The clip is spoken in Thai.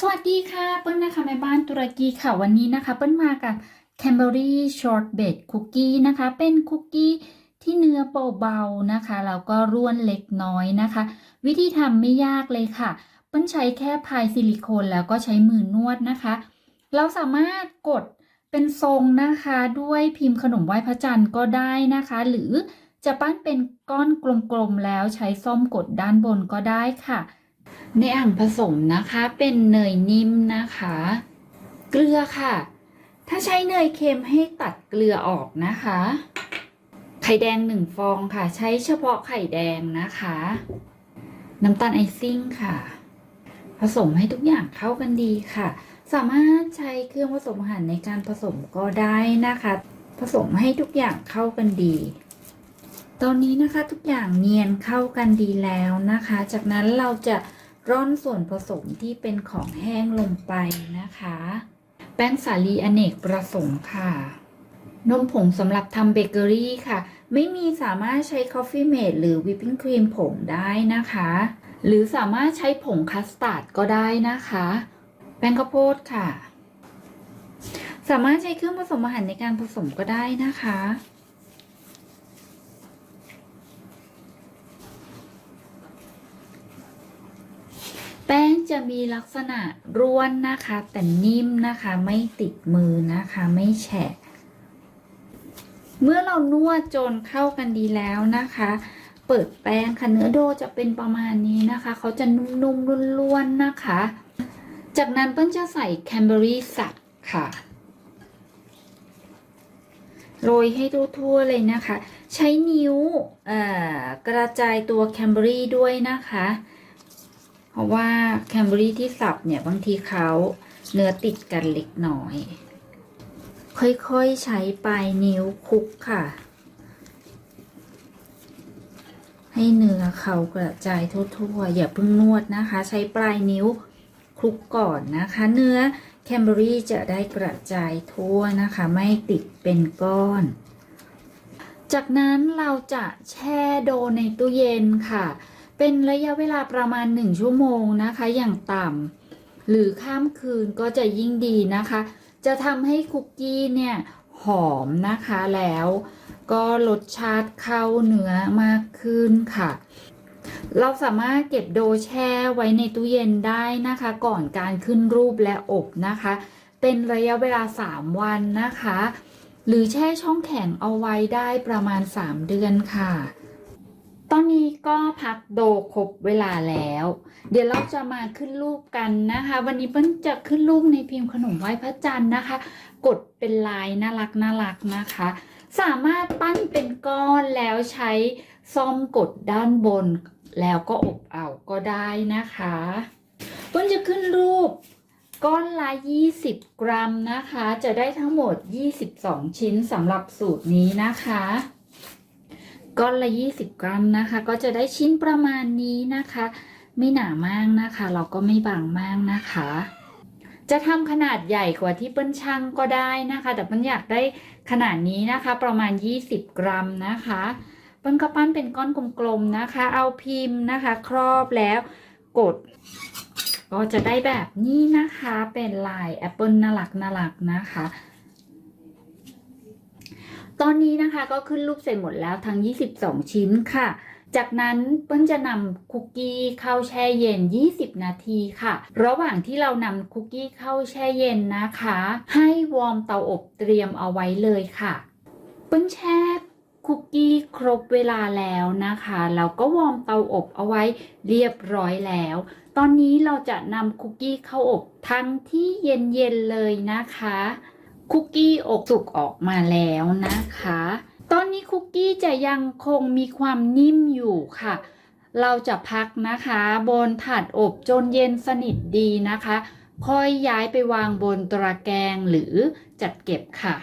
สวัสดีค่ะ เปิ้ลนะคะแม่บ้านตุรกีค่ะวันนี้นะคะ เปิ้ลมากับ Cadbury Short Bake Cookie นะคะ เป็นคุกกี้ที่เนื้อเบาๆนะคะแล้วก็ร่วนเล็กน้อยนะคะ วิธีทำไม่ยากเลยค่ะ เปิ้ลใช้แค่พายซิลิโคนแล้วก็ใช้มือนวดนะคะ เราสามารถกดเป็นทรงนะคะด้วยพิมพ์ขนมไหว้พระจันทร์ก็ได้นะคะ หรือจะปั้นเป็นก้อนกลมๆแล้วใช้ส้อมกดด้านบนก็ได้ค่ะ ในอ่างผสมนะคะเป็นเนยนิ่มนะคะ เกลือค่ะ ถ้าใช้เนยเค็มให้ตัดเกลือออกนะคะ ไข่แดงหนึ่งฟองค่ะ ใช้เฉพาะไข่แดงนะคะ น้ำตาลไอซิ่งค่ะ ผสมให้ทุกอย่างเข้ากันดีค่ะ สามารถใช้เครื่องผสมอาหารในการผสมก็ได้นะคะ ผสมให้ทุกอย่างเข้ากันดีตอนนี้นะคะทุกอย่างเนียนเข้ากันดีแล้วนะคะ จากนั้นเราจะ ร่อนส่วนผสมที่เป็นของแห้งลงไปนะคะ แป้งสาลีอเนกประสงค์ค่ะ นมผงสำหรับทำเบเกอรี่ค่ะ ไม่มีสามารถใช้คอฟฟี่เมดหรือวิปปิ้งครีมผงได้นะคะ หรือสามารถใช้ผงคัสตาร์ดก็ได้นะคะ แป้งข้าวโพดค่ะ สามารถใช้เครื่องผสมอาหารในการผสมก็ได้นะคะ แป้ง จะมีลักษณะร่วนนะคะ แต่นิ่มนะคะไม่ติดมือนะคะไม่แฉะ เมื่อเรานวดจนเข้ากันดีแล้วนะคะ เปิดแป้งค่ะเนื้อโดจะเป็นประมาณนี้นะคะเขาจะนุ่มๆร่วนๆนะคะ จากนั้นเปิ้ลจะใส่แคนเบอรี่สับค่ะโรยให้ทั่วๆเลยนะคะ ใช้นิ้วกระจายตัวแคนเบอรี่ด้วยนะคะ ราะว่าแคนเบอรี่ที่สับเนี่ยบางทีเขาเนื้อติดกันเล็กน้อย ค่อยๆ ใช้ปลายนิ้วคลุกค่ะ ให้เนื้อเขากระจายทั่วๆ อย่าเพิ่งนวดนะคะ ใช้ปลายนิ้วคลุกก่อนนะคะ เนื้อแคนเบอรี่จะได้กระจายทั่วนะคะ ไม่ติดเป็นก้อน จากนั้นเราจะแช่โดในตู้เย็นค่ะ เป็นระยะเวลาประมาณ 1 ชั่วโมงนะคะ อย่างต่ำหรือข้ามคืนก็จะยิ่งดีนะคะ จะทำให้คุกกี้เนี่ยหอมนะคะแล้วก็รสชาติเข้าเนื้อมากขึ้นค่ะ เราสามารถเก็บโดแช่ไว้ในตู้เย็นได้นะคะ ก่อนการขึ้นรูปและอบนะคะ เป็นระยะเวลา 3 วันนะคะ หรือแช่ช่องแข็งเอาไว้ได้ประมาณ 3 เดือนค่ะ ตอนนี้ก็พักโดครบเวลาแล้ว เดี๋ยวเราจะมาขึ้นรูปกันนะคะ วันนี้เปิ้ลจะขึ้นรูปในพิมพ์ขนมไหว้พระจันทร์นะคะ กดเป็นลายน่ารักน่ารักนะคะ สามารถปั้นเป็นก้อนแล้วใช้ซ่อมกดด้านบน แล้วก็อบเอาก็ได้นะคะเปิ้ลจะขึ้นรูปก้อนละ 20 กรัมนะคะ จะได้ทั้งหมด 22 ชิ้นสำหรับสูตรนี้นะคะ ก้อนละ 20 กรัมนะคะ ก็จะได้ชิ้นประมาณนี้นะคะ ไม่หนามากนะคะ เราก็ไม่บางมากนะคะ จะทำขนาดใหญ่กว่าที่เปิ้ลช่างก็ได้นะคะ แต่เปิ้ลอยากได้ขนาดนี้นะคะ ประมาณ 20 กรัมนะคะเปิ้ลก็ปั้นเป็นก้อนกลมๆนะคะ เอาพิมพ์นะคะ ครอบแล้วกด ก็จะได้แบบนี้นะคะเป็นลายแอปเปิลน่ารักน่ารักนะคะ ตอนนี้นะคะก็ขึ้นรูปเสร็จหมดแล้วทั้ง 22 ชิ้นค่ะ จากนั้นเปิ้ลจะนำคุกกี้เข้าแช่เย็น 20 นาทีค่ะ ระหว่างที่เรานำคุกกี้เข้าแช่เย็นนะคะ ให้วอร์มเตาอบเตรียมเอาไว้เลยค่ะ เปิ้ลแช่คุกกี้ครบเวลาแล้วนะคะแล้วก็วอร์มเตาอบเอาไว้เรียบร้อยแล้ว ตอนนี้เราจะนำคุกกี้เข้าอบทั้งที่เย็นๆเลยนะคะ คุกกี้อบสุกออกมาแล้วนะคะ ตอนนี้คุกกี้จะยังคงมีความนิ่มอยู่ค่ะ เราจะพักนะคะ บนถาดอบจนเย็นสนิทดีนะคะ ค่อยย้ายไปวางบนตะแกรงหรือจัดเก็บค่ะ